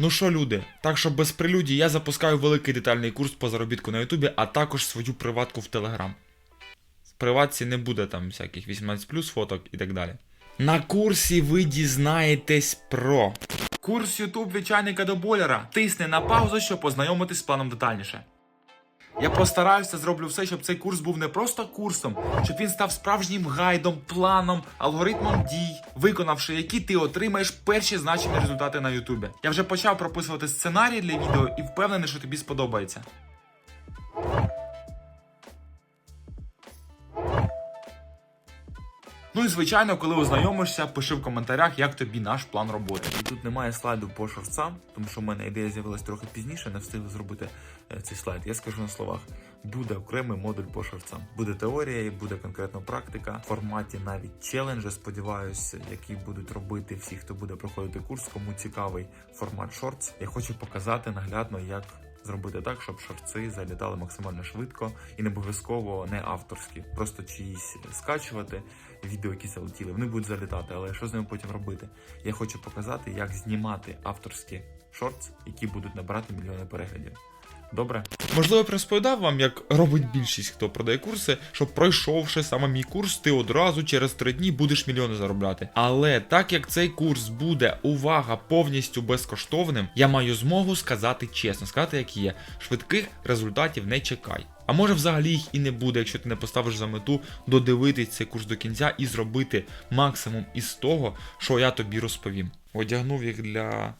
Ну що, люди, так що без прелюдії я запускаю великий детальний курс по заробітку на Ютубі, а також свою приватку в Телеграм. В приватці не буде там всяких 18 фоток і так далі. На курсі ви дізнаєтесь про курс Ютуб від чайника до бойлера. Тисни на паузу, щоб познайомитись з планом детальніше. Я постараюся, зроблю все, щоб цей курс був не просто курсом, щоб він став справжнім гайдом, планом, алгоритмом дій, виконавши які ти отримаєш перші значені результати на Ютубі. Я вже почав прописувати сценарій для відео і впевнений, що тобі сподобається. Ну і звичайно, коли ознайомишся, пиши в коментарях, як тобі наш план роботи. І тут немає слайду по шорцам, тому що в мене ідея з'явилась трохи пізніше, не встиг зробити е, цей слайд. Я скажу на словах: буде окремий модуль по шорцам. Буде теорія, і буде конкретно практика в форматі навіть челенджа. Сподіваюся, які будуть робити всі, хто буде проходити курс. Кому цікавий формат шортс. Я хочу показати наглядно, як. Зробити так, щоб шорти залітали максимально швидко і не обов'язково не авторські, просто чиїсь скачувати відео, які залетіли. Вони будуть залітати, але що з ними потім робити? Я хочу показати, як знімати авторські шортс, які будуть набирати мільйони переглядів. Добре? Можливо, я розповідав вам, як робить більшість, хто продає курси, що пройшовши саме мій курс, ти одразу через три дні будеш мільйони заробляти. Але так як цей курс буде увага повністю безкоштовним, я маю змогу сказати чесно, сказати, як є. Швидких результатів не чекай. А може взагалі їх і не буде, якщо ти не поставиш за мету додивитись цей курс до кінця і зробити максимум із того, що я тобі розповім. Одягнув їх для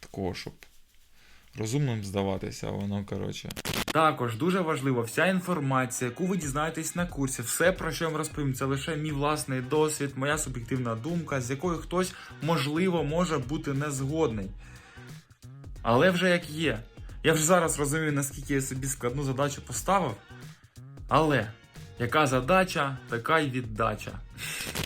такого, щоб розумним здаватися, воно коротше. Також дуже важливо, вся інформація, яку ви дізнаєтесь на курсі, все про що я вам розповім, це лише мій власний досвід, моя суб'єктивна думка, з якою хтось можливо може бути не згодний. Але вже як є. Я вже зараз розумію, наскільки я собі складну задачу поставив. Але яка задача, така й віддача.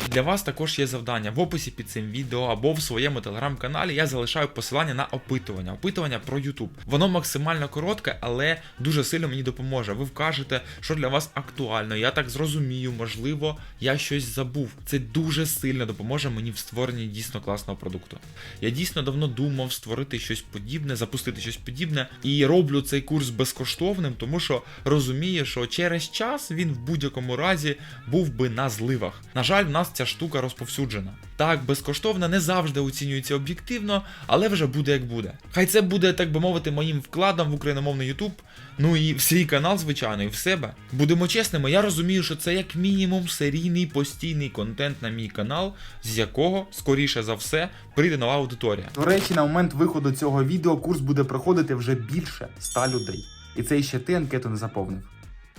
Для вас також є завдання в описі під цим відео або в своєму телеграм-каналі. Я залишаю посилання на опитування, опитування про YouTube. Воно максимально коротке, але дуже сильно мені допоможе. Ви вкажете, що для вас актуально. Я так зрозумію, можливо, я щось забув. Це дуже сильно допоможе мені в створенні дійсно класного продукту. Я дійсно давно думав створити щось подібне, запустити щось подібне, і роблю цей курс безкоштовним, тому що розумію, що через час він в будь-якому разі був би на зливах. На жаль, в нас ця штука розповсюджена. Так, безкоштовно не завжди оцінюється об'єктивно, але вже буде як буде. Хай це буде, так би мовити, моїм вкладом в україномовний YouTube, ну і в свій канал, звичайно, і в себе. Будемо чесними, я розумію, що це як мінімум серійний постійний контент на мій канал, з якого, скоріше за все, прийде нова аудиторія. До речі, на момент виходу цього відео курс буде проходити вже більше 100 людей. І це ще ти анкету не заповнив.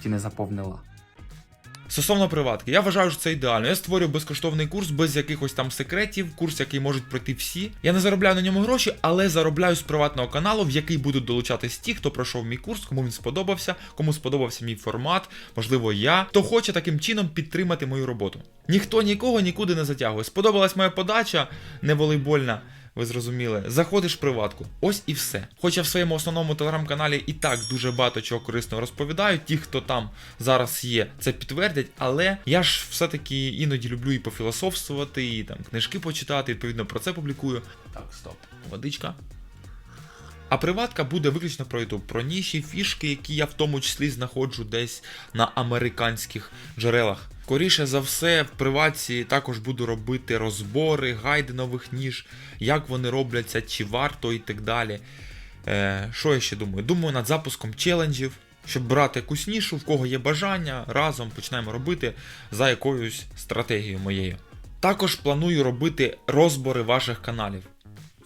Чи не заповнила? Стосовно приватки, я вважаю, що це ідеально. Я створюю безкоштовний курс без якихось там секретів, курс, який можуть пройти всі. Я не заробляю на ньому гроші, але заробляю з приватного каналу, в який будуть долучатись ті, хто пройшов мій курс, кому він сподобався, кому сподобався мій формат, можливо, я, хто хоче таким чином підтримати мою роботу. Ніхто нікого нікуди не затягує. Сподобалась моя подача, не волейбольна. Ви зрозуміли, заходиш в приватку. Ось і все. Хоча в своєму основному телеграм-каналі і так дуже багато чого корисного розповідаю. Ті, хто там зараз є, це підтвердять. Але я ж все-таки іноді люблю і пофілософствувати, і там книжки почитати, відповідно про це публікую. Так, стоп, водичка. А приватка буде виключно про YouTube, про ніші, фішки, які я в тому числі знаходжу десь на американських джерелах. Скоріше за все, в приватці також буду робити розбори, гайди нових ніж, як вони робляться, чи варто і так далі. Е, що я ще думаю? Думаю над запуском челенджів, щоб брати якусь нішу, в кого є бажання, разом почнемо робити за якоюсь стратегією моєю. Також планую робити розбори ваших каналів.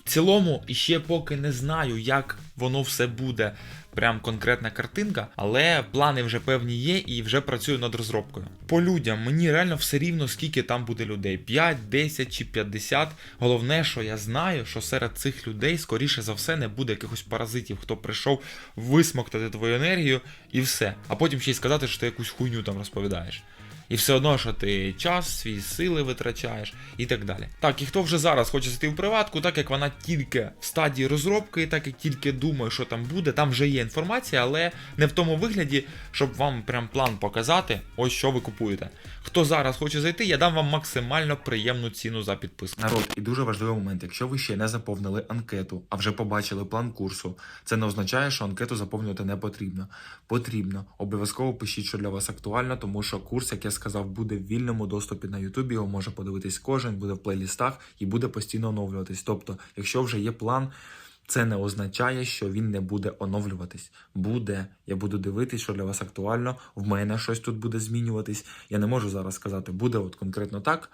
В цілому, іще поки не знаю, як воно все буде, прям конкретна картинка, але плани вже певні є і вже працюю над розробкою. По людям мені реально все рівно, скільки там буде людей: 5, 10 чи 50. Головне, що я знаю, що серед цих людей, скоріше за все, не буде якихось паразитів, хто прийшов висмоктати твою енергію і все. А потім ще й сказати, що ти якусь хуйню там розповідаєш. І все одно, що ти час, свої сили витрачаєш і так далі. Так, і хто вже зараз хоче зайти в приватку, так як вона тільки в стадії розробки, так як тільки думає, що там буде, там вже є інформація, але не в тому вигляді, щоб вам прям план показати, ось що ви купуєте. Хто зараз хоче зайти, я дам вам максимально приємну ціну за підписку. Народ, і дуже важливий момент. Якщо ви ще не заповнили анкету, а вже побачили план курсу, це не означає, що анкету заповнювати не потрібно. Потрібно. Обов'язково пишіть, що для вас актуально, тому що курс, як я сказав, буде в вільному доступі на Ютубі. Його може подивитись кожен, буде в плейлістах і буде постійно оновлюватись. Тобто, якщо вже є план. Це не означає, що він не буде оновлюватись. Буде. Я буду дивитись, що для вас актуально. В мене щось тут буде змінюватись. Я не можу зараз сказати, буде от конкретно так.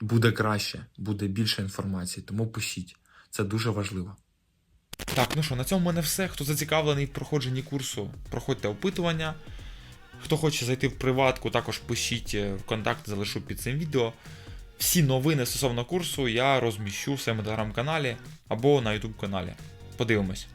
Буде краще, буде більше інформації. Тому пишіть. Це дуже важливо. Так, ну що, на цьому в мене все. Хто зацікавлений в проходженні курсу, проходьте опитування. Хто хоче зайти в приватку, також пишіть е, в контакт, залишу під цим відео. Всі новини стосовно курсу я розміщу в своєму телеграм-каналі або на YouTube каналі. Подивимось.